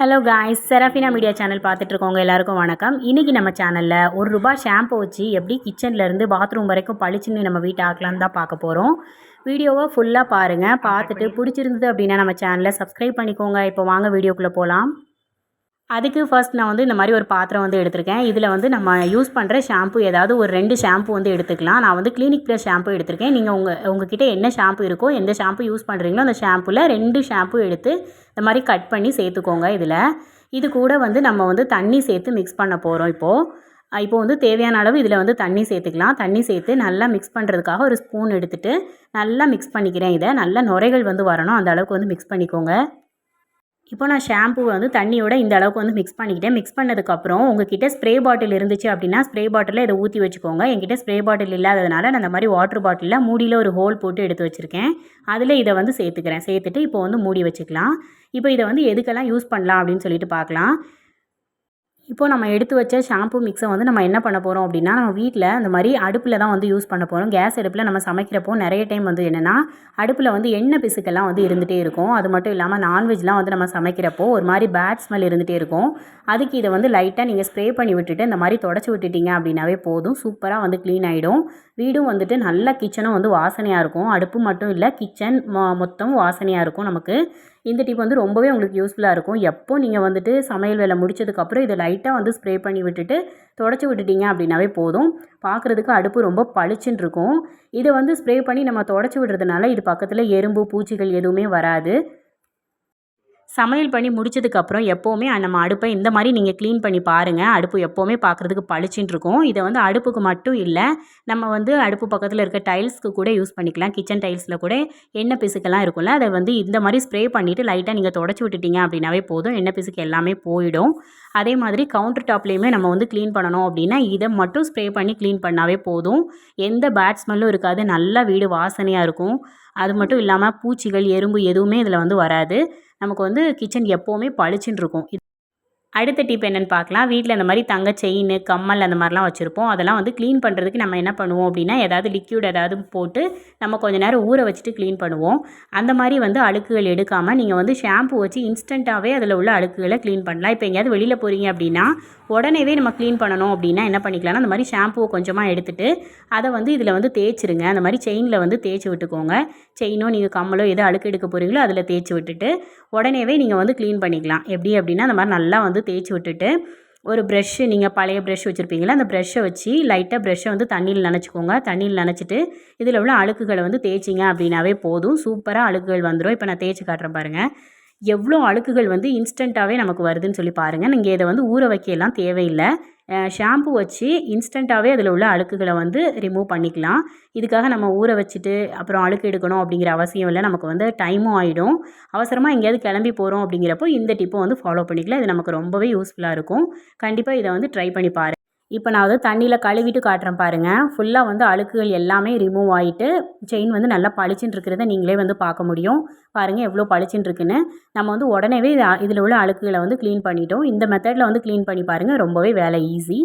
Hello guys Serafina media channel பார்த்துட்ருக்கோங்க எல்லாருக்கும் வணக்கம். இன்றைக்கி நம்ம சேனலில் ஒரு ரூபா ஷாம்பு வச்சு எப்படி கிச்சன்லேருந்து பாத்ரூம் வரைக்கும் பளிச்சுன்னு நம்ம வீட்டை ஆக்கலாம்னு தான் பார்க்க போகிறோம் வீடியோவை ஃபுல்லாக பாருங்கள் பார்த்துட்டு பிடிச்சிருந்தது அப்படின்னா நம்ம சேனலை சப்ஸ்கிரைப் பண்ணிக்கோங்க. இப்போ வாங்க வீடியோக்குள்ளே போகலாம் அதுக்கு ஃபர்ஸ்ட் நான் வந்து இந்த மாதிரி ஒரு பாத்திரம் வந்து எடுத்திருக்கேன். இதில் வந்து நம்ம யூஸ் பண்ணுற ஷாம்பு ஏதாவது ஒரு ரெண்டு ஷாம்பு வந்து எடுத்துக்கலாம். நான் வந்து கிளினிக் ப்ளஸ் ஷாம்பு எடுத்திருக்கேன். நீங்கள் உங்கள் உங்ககிட்ட என்ன ஷாம்பு இருக்கோ எந்த ஷாம்பு யூஸ் பண்ணுறீங்களோ அந்த ஷாம்புவில் ரெண்டு ஷாம்பு எடுத்து இந்த மாதிரி கட் பண்ணி சேர்த்துக்கோங்க இதில். இது கூட வந்து நம்ம வந்து தண்ணி சேர்த்து மிக்ஸ் பண்ண போகிறோம் இப்போது இப்போது வந்து தேவையான அளவு இதில் வந்து தண்ணி சேர்த்துக்கலாம். தண்ணி சேர்த்து நல்லா மிக்ஸ் பண்ணுறதுக்காக ஒரு ஸ்பூன் எடுத்துகிட்டு நல்லா மிக்ஸ் பண்ணிக்கிறேன் இதை. நல்லா நுரைகள் வந்து வரணும். அந்த அளவுக்கு வந்து மிக்ஸ் பண்ணிக்கோங்க. இப்போ நான் ஷாம்புவை வந்து தண்ணியோட இந்த அளவுக்கு வந்து மிக்ஸ் பண்ணிக்கிட்டேன். மிக்ஸ் பண்ணதுக்கப்புறம் உங்ககிட்ட ஸ்ப்ரே பாட்டில் இருந்துச்சு அப்படின்னா ஸ்ப்ரே பாட்டிலில் இதை ஊற்றி வச்சுக்கோங்க. என்கிட்ட ஸ்ப்ரே பாட்டில் இல்லாததுனால நான் அந்த மாதிரி வாட்டர் பாட்டிலில் மூடியில் ஒரு ஹோல் போட்டு எடுத்து வச்சுருக்கேன். அதில் இதை வந்து சேர்த்துக்கிறேன். சேர்த்துட்டு இப்போ வந்து மூடி வச்சுக்கலாம். இப்போ இதை வந்து எதுக்கெல்லாம் யூஸ் பண்ணலாம் அப்படின்னு சொல்லிட்டு பார்க்கலாம். இப்போ நம்ம எடுத்து வச்ச ஷாம்பு மிக்ஸை வந்து நம்ம என்ன பண்ண போகிறோம் அப்படின்னா நம்ம வீட்டில் இந்த மாதிரி அடுப்பில் தான் வந்து யூஸ் பண்ண போகிறோம் கேஸ் அடுப்பில் நம்ம சமைக்கிறப்போ நிறைய டைம் வந்து என்னென்னா அடுப்பில் வந்து எண்ணெய் பிசுக்கெல்லாம் வந்து இருந்துகிட்டே இருக்கும். அது மட்டும் இல்லாமல் நான்வெஜ்லாம் வந்து நம்ம சமைக்கிறப்போ ஒரு மாதிரி பேட் ஸ்மெல் இருந்துகிட்டே இருக்கும். அதுக்கு இதை வந்து லைட்டாக நீங்கள் ஸ்ப்ரே பண்ணி விட்டுட்டு இந்த மாதிரி தொடச்சி விட்டுட்டீங்க அப்படின்னாவே போதும். சூப்பராக வந்து க்ளீன் ஆகிடும் வீடும் வந்துட்டு நல்ல கிச்சனும் வந்து வாசனையாக இருக்கும். அடுப்பு மட்டும் இல்லை கிச்சன் மொத்தம் வாசனையாக இருக்கும் நமக்கு. இந்த டிப் வந்து ரொம்பவே உங்களுக்கு யூஸ்ஃபுல்லாக இருக்கும். எப்போ நீங்கள் வந்துட்டு சமையல் வேலை முடிச்சதுக்கப்புறம் இதை லைட்டாக வந்து ஸ்ப்ரே பண்ணி விட்டுட்டு தொடச்சி விட்டுட்டீங்க அப்படின்னாவே போதும். பார்க்குறதுக்கு அடுப்பு ரொம்ப பளிச்சுன்னு இருக்கும். இதை வந்து ஸ்ப்ரே பண்ணி நம்ம தொடச்சி விடுறதுனால இது பக்கத்தில் எறும்பு பூச்சிகள் எதுவுமே வராது. சமையல் பண்ணி முடிச்சதுக்கப்புறம் எப்போவுமே நம்ம அடுப்பை இந்த மாதிரி நீங்கள் க்ளீன் பண்ணி பாருங்கள் அடுப்பு எப்போவுமே பார்க்குறதுக்கு பளிச்சுன்னு இருக்கும். இதை வந்து அடுப்புக்கு மட்டும் இல்லை நம்ம வந்து அடுப்பு பக்கத்தில் இருக்க டைல்ஸ்க்கு கூட யூஸ் பண்ணிக்கலாம். கிச்சன் டைல்ஸில் கூட எண்ணெய் பிசுக்கெல்லாம் இருக்கும்ல அதை வந்து இந்த மாதிரி ஸ்ப்ரே பண்ணிவிட்டு லைட்டாக நீங்கள் தொடச்சி விட்டுட்டீங்க அப்படின்னாவே போதும். எண்ணெய் பிசுக்கு எல்லாமே போயிடும். அதே மாதிரி கவுண்டர் டாப்லேயுமே நம்ம வந்து க்ளீன் பண்ணணும் அப்படின்னா இதை மட்டும் ஸ்ப்ரே பண்ணி க்ளீன் பண்ணாவே போதும். எந்த பேட் ஸ்மெல்லும் இருக்காது. நல்லா வீடு வாசனையாக இருக்கும். அது மட்டும் இல்லாமல் பூச்சிகள் எறும்பு எதுவுமே இதில் வந்து வராது. நமக்கு வந்து கிச்சன் எப்போவுமே பளிச்சுன்னு இருக்கும். அடுத்த டிப் என்னென்னு பார்க்கலாம். வீட்டில் இந்த மாதிரி தங்க செயின் கம்மல் அந்த மாதிரிலாம் வச்சுருப்போம். அதெல்லாம் வந்து க்ளீன் பண்ணுறதுக்கு நம்ம என்ன பண்ணுவோம் அப்படின்னா ஏதாவது லிக்யூட் ஏதாவது போட்டு நம்ம கொஞ்ச நேரம் ஊற வச்சுட்டு க்ளீன் பண்ணுவோம். அந்த மாதிரி வந்து அழுக்குகள் எடுக்காமல் நீங்கள் வந்து ஷாம்பு வச்சு இன்ஸ்டண்ட்டாகவே அதில் உள்ள அழுக்குகளை க்ளீன் பண்ணலாம். இப்போ எங்கேயாவது வெளியில் போகிறீங்க அப்படின்னா உடனேவே நம்ம க்ளீன் பண்ணணும் அப்படின்னா என்ன பண்ணிக்கலாம்னா அந்த மாதிரி ஷாம்புவை கொஞ்சமாக எடுத்துகிட்டு அதை வந்து இதில் வந்து தேய்ச்சிருங்க. அந்த மாதிரி செயினில் வந்து தேய்ச்சி விட்டுக்கோங்க. செயினோ நீங்கள் கம்மலோ எதோ அழுக்கு எடுக்க போகிறீங்களோ அதில் தேய்ச்சி விட்டுட்டு உடனேவே நீங்கள் வந்து க்ளீன் பண்ணிக்கலாம். எப்படி அப்படின்னா அந்த மாதிரி நல்லா வந்து தேய்ச்சி விட்டுட்டு ஒரு ப்ரெஷ்ஷு நீங்கள் பழைய ப்ரெஷ் வச்சுருப்பீங்களா? அந்த ப்ரெஷ்ஷை வச்சு லைட்டாக ப்ரெஷ்ஷை வந்து தண்ணியில் நினச்சிக்கோங்க. தண்ணியில் நினச்சிட்டு இதில் உள்ள அழுக்குகளை வந்து தேய்ச்சிங்க அப்படின்னாவே போதும். சூப்பராக அழுக்குகள் வந்துடும் இப்போ நான் தேய்ச்சி காட்டுறேன் பாருங்கள் எவ்வளோ அழுக்குகள் வந்து இன்ஸ்டண்ட்டாகவே நமக்கு வருதுன்னு சொல்லி பாருங்கள் நீங்கள் இதை வந்து ஊற வைக்கலாம் தேவையில்லை. ஷாம்பு வச்சு இன்ஸ்டண்ட்டாகவே அதில் உள்ள அழுக்குகளை வந்து ரிமூவ் பண்ணிக்கலாம். இதுக்காக நம்ம ஊற வச்சுட்டு அப்புறம் அழுக்கு எடுக்கணும் அப்படிங்கிற அவசியம் இல்லை. நமக்கு வந்து டைமும் ஆகிடும் அவசரமாக எங்கேயாவது கிளம்பி போகிறோம் அப்படிங்கிறப்போ இந்த டிப்பை வந்து ஃபாலோ பண்ணிக்கலாம். இது நமக்கு ரொம்பவே யூஸ்ஃபுல்லாக இருக்கும். கண்டிப்பாக இதை வந்து ட்ரை பண்ணி பாருங்கள் இப்போ நான் வந்து தண்ணியில் கழுவிட்டு காட்டுறேன் பாருங்கள் ஃபுல்லாக வந்து அழுக்குகள் எல்லாமே ரிமூவ் ஆகிட்டு செயின் வந்து நல்லா பளிச்சுன்னு இருக்கிறத நீங்களே வந்து பார்க்க முடியும். பாருங்கள் எவ்வளோ பளிச்சுன்னு இருக்குன்னு. நம்ம வந்து உடனேவே இதில் உள்ள அழுக்குகளை வந்து க்ளீன் பண்ணிட்டோம். இந்த மெத்தடில் வந்து க்ளீன் பண்ணி பாருங்கள் ரொம்பவே வேலை ஈஸி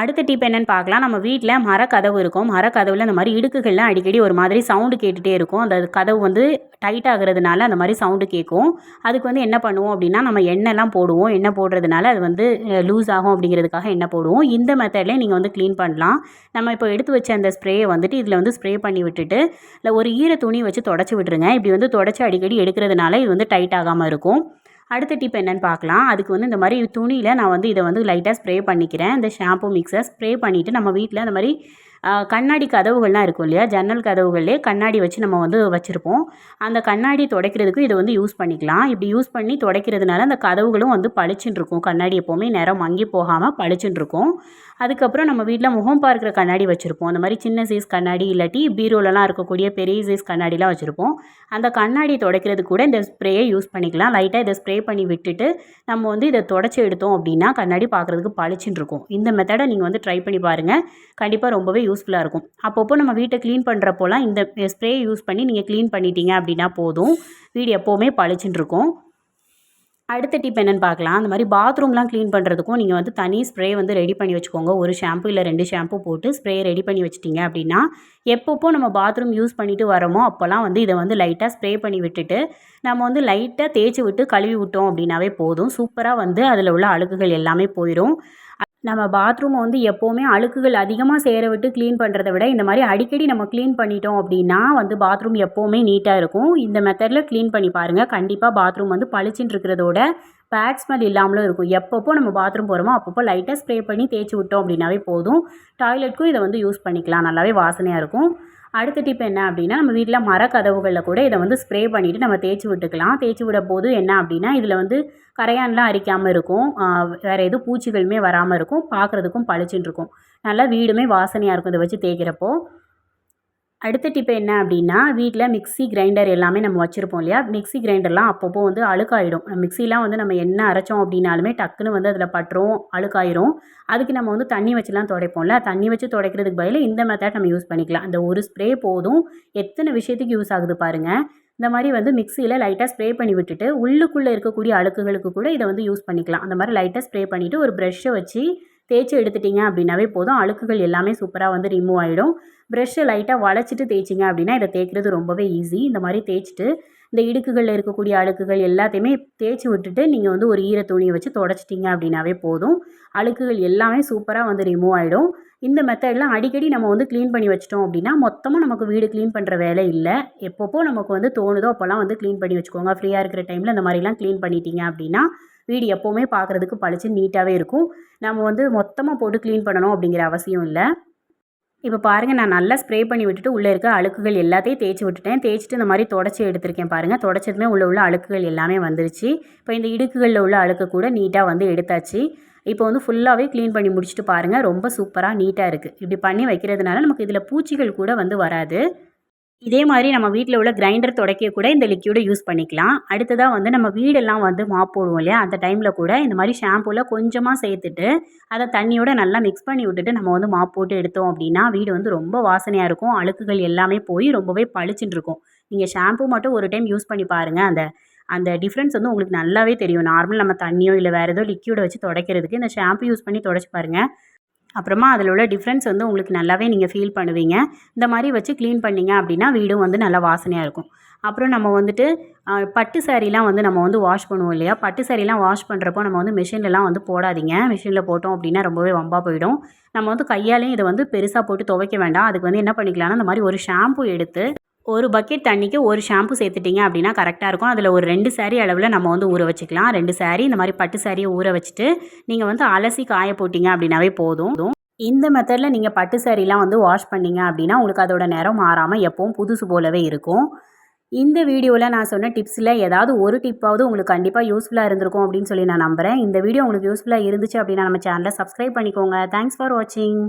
அடுத்த டிப் என்னென்னு பார்க்கலாம். நம்ம வீட்டில் மரக்கதவு இருக்கும். மரக்கதவில் இந்த மாதிரி இடுக்குகள்லாம் அடிக்கடி ஒரு மாதிரி சவுண்டு கேட்டுகிட்டே இருக்கும். அந்த கதவு வந்து டைட் ஆகுறதுனால அந்த மாதிரி சவுண்டு கேட்கும். அதுக்கு வந்து என்ன பண்ணுவோம் அப்படின்னா நம்ம எண்ணெய்லாம் போடுவோம். எண்ணெய் போடுறதுனால அது வந்து லூஸ் ஆகும் அப்படிங்கிறதுக்காக எண்ணெய் போடுவோம். இந்த மெத்தட்லேயே நீங்கள் வந்து க்ளீன் பண்ணலாம். நம்ம இப்போ எடுத்து வச்ச அந்த ஸ்ப்ரேயை வந்துட்டு இதில் வந்து ஸ்ப்ரே பண்ணி விட்டுட்டு இல்லை ஒரு ஈர துணி வச்சு தொடச்சி விட்டுருங்க. இப்படி வந்து தொடச்சி அடிக்கடி எடுக்கிறதுனால இது வந்து டைட் ஆகாமல் இருக்கும். அடுத்த டிப் என்னென்னு பார்க்கலாம். அதுக்கு வந்து இந்த மாதிரி துணியில் நான் வந்து இதை வந்து லைட்டாக ஸ்ப்ரே பண்ணிக்கிறேன். இந்த ஷாம்பு மிக்ஸை ஸ்ப்ரே பண்ணிவிட்டு நம்ம வீட்டில் இந்த மாதிரி கண்ணாடி கதவுகள்லாம் இருக்கும் இல்லையா? ஜன்னல் கதவுகள்லேயே கண்ணாடி வச்சு நம்ம வந்து வச்சுருப்போம். அந்த கண்ணாடி துடைக்கிறதுக்கு இதை வந்து யூஸ் பண்ணிக்கலாம். இப்படி யூஸ் பண்ணி துடைக்கிறதுனால அந்த கதவுகளும் வந்து பளிச்சுன்னு இருக்கும். கண்ணாடி எப்போவுமே நேரம் மங்கி போகாமல் பளிச்சுன்னு இருக்கும். அதுக்கப்புறம் நம்ம வீட்டில் முகம் பார்க்குற கண்ணாடி வச்சுருப்போம். அந்த மாதிரி சின்ன சைஸ் கண்ணாடி இல்லாட்டி பீரோலலாம் இருக்கக்கூடிய பெரிய சைஸ் கண்ணாடிலாம் வச்சுருப்போம். அந்த கண்ணாடி துடைக்கிறது கூட இந்த ஸ்ப்ரேயை யூஸ் பண்ணிக்கலாம். லைட்டாக இதை ஸ்ப்ரே பண்ணி விட்டுட்டு நம்ம வந்து இதை தொடச்சி எடுத்தோம் அப்படின்னா கண்ணாடி பார்க்குறதுக்கு பளிச்சுன்னு இருக்கும். இந்த மெத்தடை நீங்கள் வந்து ட்ரை பண்ணி பாருங்கள் கண்டிப்பாக ரொம்பவே யூஸ்ஃபுல்லாக இருக்கும். அப்பப்போ நம்ம வீட்டை க்ளீன் பண்ணுறப்போலாம் இந்த ஸ்ப்ரே யூஸ் பண்ணி நீங்கள் க்ளீன் பண்ணிட்டீங்க அப்படின்னா போதும். வீடு எப்போவுமே பளிச்சுன்னு இருக்கும். அடுத்த டிப் என்னென்னு பார்க்கலாம். அந்த மாதிரி பாத்ரூம்லாம் க்ளீன் பண்ணுறதுக்கும் நீங்கள் வந்து தனி ஸ்ப்ரே வந்து ரெடி பண்ணி வச்சுக்கோங்க. ஒரு ஷாம்பு இல்லை ரெண்டு ஷாம்பு போட்டு ஸ்ப்ரே ரெடி பண்ணி வச்சிட்டிங்க அப்படின்னா எப்பப்போ நம்ம பாத்ரூம் யூஸ் பண்ணிட்டு வரோமோ அப்போல்லாம் வந்து இதை வந்து லைட்டாக ஸ்ப்ரே பண்ணி விட்டுட்டு நம்ம வந்து லைட்டாக தேய்ச்சி விட்டு கழுவி விட்டோம் அப்படின்னாவே போதும். சூப்பராக வந்து அதில் உள்ள அழுகுகள் எல்லாமே போயிடும் நம்ம பாத்ரூமை வந்து எப்போவுமே அழுக்குகள் அதிகமாக சேர விட்டு க்ளீன் பண்ணுறத விட இந்த மாதிரி அடிக்கடி நம்ம க்ளீன் பண்ணிட்டோம் அப்படின்னா வந்து பாத்ரூம் எப்போவுமே நீட்டாக இருக்கும். இந்த மெத்தடில் க்ளீன் பண்ணி பாருங்கள் கண்டிப்பாக பாத்ரூம் வந்து பளிச்சுட்டு இருக்கிறதோட பேட் ஸ்மெல் இல்லாமலும் இருக்கும். எப்பப்போ நம்ம பாத்ரூம் போகிறோமோ அப்பப்போ லைட்டாக ஸ்ப்ரே பண்ணி தேய்ச்சி விட்டோம் அப்படின்னாவே போதும். டாய்லெட்க்கும் இதை வந்து யூஸ் பண்ணிக்கலாம். நல்லாவே வாசனையாக இருக்கும். அடுத்த டிப் என்ன அப்படின்னா நம்ம வீட்டில் மரக்கதவுகளில் கூட இதை வந்து ஸ்ப்ரே பண்ணிவிட்டு நம்ம தேய்ச்சி விட்டுக்கலாம். தேய்ச்சி விட போது என்ன அப்படின்னா இதில் வந்து கரையான்லாம் அரிக்காமல் இருக்கும். வேறு எதுவும் பூச்சிகளுமே வராமல் இருக்கும். பார்க்குறதுக்கும் பளிச்சுன்னு இருக்கும். நல்லா வீடுமே வாசனையாக இருக்கும் இதை வச்சு தேய்க்கிறப்போ. அடுத்த டிப் என்ன அப்படின்னா வீட்டில் மிக்ஸி கிரைண்டர் எல்லாமே நம்ம வச்சுருப்போம் இல்லையா? மிக்ஸி கிரைண்டர்லாம் அப்பப்போ வந்து அழுக்காயிடும். மிக்ஸிலாம் வந்து நம்ம என்ன அரைச்சோம் அப்படின்னாலுமே டக்குன்னு வந்து அதில் பட்டுரும் அழுக்காயிரும். அதுக்கு நம்ம வந்து தண்ணி வச்சுலாம் துடைப்போம்ல? தண்ணி வச்சு துடைக்கிறதுக்கு பதில் இந்த மெத்தட் நம்ம யூஸ் பண்ணிக்கலாம். அந்த ஒரு ஸ்ப்ரே போதும். எத்தனை விஷயத்துக்கு யூஸ் ஆகுது பாருங்கள் இந்த மாதிரி வந்து மிக்சியில் லைட்டாக ஸ்ப்ரே பண்ணி விட்டுட்டு உள்ளுக்குள்ளே இருக்கக்கூடிய அழுக்குகளுக்கு கூட இதை வந்து யூஸ் பண்ணிக்கலாம். அந்த மாதிரி லைட்டாக ஸ்ப்ரே பண்ணிவிட்டு ஒரு ப்ரெஷ்ஷை வச்சு தேய்ச்சி எடுத்துட்டிங்க அப்படின்னாவே போதும். அழுக்குகள் எல்லாமே சூப்பராக வந்து ரிமூவ் ஆகிடும் ப்ரெஷ்ஷை லைட்டாக வளைச்சிட்டு தேய்ச்சிங்க அப்படின்னா இதை தேய்க்கிறது ரொம்பவே ஈஸி இந்த மாதிரி தேய்ச்சிட்டு இந்த இடுக்குகளில் இருக்கக்கூடிய அழுக்குகள் எல்லாத்தையுமே தேய்ச்சி விட்டுட்டு நீங்கள் வந்து ஒரு ஈர துணியை வச்சு தொடச்சிட்டிங்க அப்படின்னாவே போதும். அழுக்குகள் எல்லாமே சூப்பராக வந்து ரிமூவ் ஆகிடும் இந்த மெத்தட்லாம் அடிக்கடி நம்ம வந்து க்ளீன் பண்ணி வச்சிட்டோம் அப்படின்னா மொத்தமாக நமக்கு வீடு க்ளீன் பண்ணுற வேலை இல்லை. எப்பப்போ நமக்கு வந்து தோணுதோ அப்போல்லாம் வந்து க்ளீன் பண்ணி வச்சுக்கோங்க. ஃப்ரீயாக இருக்கிற டைமில் இந்த மாதிரிலாம் க்ளீன் பண்ணிட்டீங்க அப்படின்னா வீடு எப்போவுமே பார்க்குறதுக்கு பளிச்சு நீட்டாகவே இருக்கும். நம்ம வந்து மொத்தமாக போட்டு க்ளீன் பண்ணணும் அப்படிங்கிற அவசியம் இல்லை. இப்போ பாருங்கள் நான் நல்லா ஸ்ப்ரே பண்ணி விட்டுட்டு உள்ளே இருக்க அழுக்குகள் எல்லாத்தையும் தேய்ச்சி விட்டுட்டேன். தேய்ச்சிட்டு இந்த மாதிரி தொடச்சி எடுத்திருக்கேன் பாருங்கள் தொடச்சதுமே உள்ள உள்ள அழுக்குகள் எல்லாமே வந்துருச்சு. இப்போ இந்த இடுக்குகளில் உள்ள அழுக்கு கூட நீட்டாக வந்து எடுத்தாச்சு. இப்போ வந்து ஃபுல்லாகவே க்ளீன் பண்ணி முடிச்சுட்டு பாருங்கள் ரொம்ப சூப்பராக நீட்டாக இருக்குது இப்படி பண்ணி வைக்கிறதுனால நமக்கு இதில் பூச்சிகள் கூட வந்து வராது. இதே மாதிரி நம்ம வீட்டில் உள்ள கிரைண்டர் துடைக்க கூட இந்த லிக்யூடை யூஸ் பண்ணிக்கலாம். அடுத்ததாக வந்து நம்ம வீடெல்லாம் வந்து மாப் போடுவோம் இல்லையா? அந்த டைமில் கூட இந்த மாதிரி ஷாம்பூவில் கொஞ்சமாக சேர்த்துட்டு அதை தண்ணியோட நல்லா மிக்ஸ் பண்ணி விட்டுட்டு நம்ம வந்து மாப் போட்டு எடுத்தோம் அப்படின்னா வீடு வந்து ரொம்ப வாசனையாக இருக்கும். அழுக்குகள் எல்லாமே போய் ரொம்பவே பளிச்சுட்டு இருக்கும். நீங்கள் ஷாம்பூ மட்டும் ஒரு டைம் யூஸ் பண்ணி பாருங்கள் அந்த அந்த டிஃப்ரென்ஸ் வந்து உங்களுக்கு நல்லாவே தெரியும். நார்மல் நம்ம தண்ணியோ இல்லை வேறு ஏதோ லிக்யூடை வச்சு துடைக்கிறதுக்கு இந்த ஷாம்பு யூஸ் பண்ணி துடைச்சி பாருங்கள் அப்புறமா அதில் உள்ள டிஃப்ரென்ஸ் வந்து உங்களுக்கு நல்லாவே நீங்கள் ஃபீல் பண்ணுவீங்க. இந்த மாதிரி வச்சு க்ளீன் பண்ணிங்க அப்படின்னா வீடும் வந்து நல்லா வாசனையாக இருக்கும். அப்புறம் நம்ம வந்துட்டு பட்டு சாரீலாம் வந்து நம்ம வந்து வாஷ் பண்ணுவோம் இல்லையா? பட்டு சாரீலாம் வாஷ் பண்ணுறப்போ நம்ம வந்து மிஷின்லலாம் வந்து போடாதீங்க. மிஷினில் போட்டோம் அப்படின்னா ரொம்பவே வம்பாக போயிடும். நம்ம வந்து கையாலேயும் இதை வந்து பெருசாக போட்டு துவைக்க வேண்டாம். அதுக்கு வந்து என்ன பண்ணிக்கலாம்னா இந்த மாதிரி ஒரு ஷாம்பு எடுத்து ஒரு பக்கெட் தண்ணிக்கு ஒரு ஷாம்பு சேர்த்துட்டிங்க அப்படின்னா கரெக்டாக இருக்கும். அதில் ஒரு ரெண்டு சாரீ அளவில் நம்ம வந்து ஊற வச்சுக்கலாம். ரெண்டு சாரீ இந்த மாதிரி பட்டு சாரியை ஊற வச்சுட்டு நீங்கள் வந்து அலசி காய போட்டிங்க அப்படின்னாவே போதும். இந்த மெத்தடில் நீங்கள் பட்டு சாரீலாம் வந்து வாஷ் பண்ணிங்க அப்படின்னா உங்களுக்கு அதோட நேரம் மாறாமல் எப்போவும் புதுசு போலவே இருக்கும். இந்த வீடியோவில் நான் சொன்ன டிப்ஸில் ஏதாவது ஒரு டிப்பாவது உங்களுக்கு கண்டிப்பாக யூஸ்ஃபுல்லாக இருந்திருக்கும் அப்படின்னு சொல்லி நான் நம்புகிறேன் இந்த வீடியோ உங்களுக்கு யூஸ்ஃபுல்லாக இருந்துச்சு அப்படின்னா நம்ம சேனலை சப்ஸ்கிரைப் பண்ணிக்கோங்க. தேங்க்ஸ் ஃபார் வாட்சிங்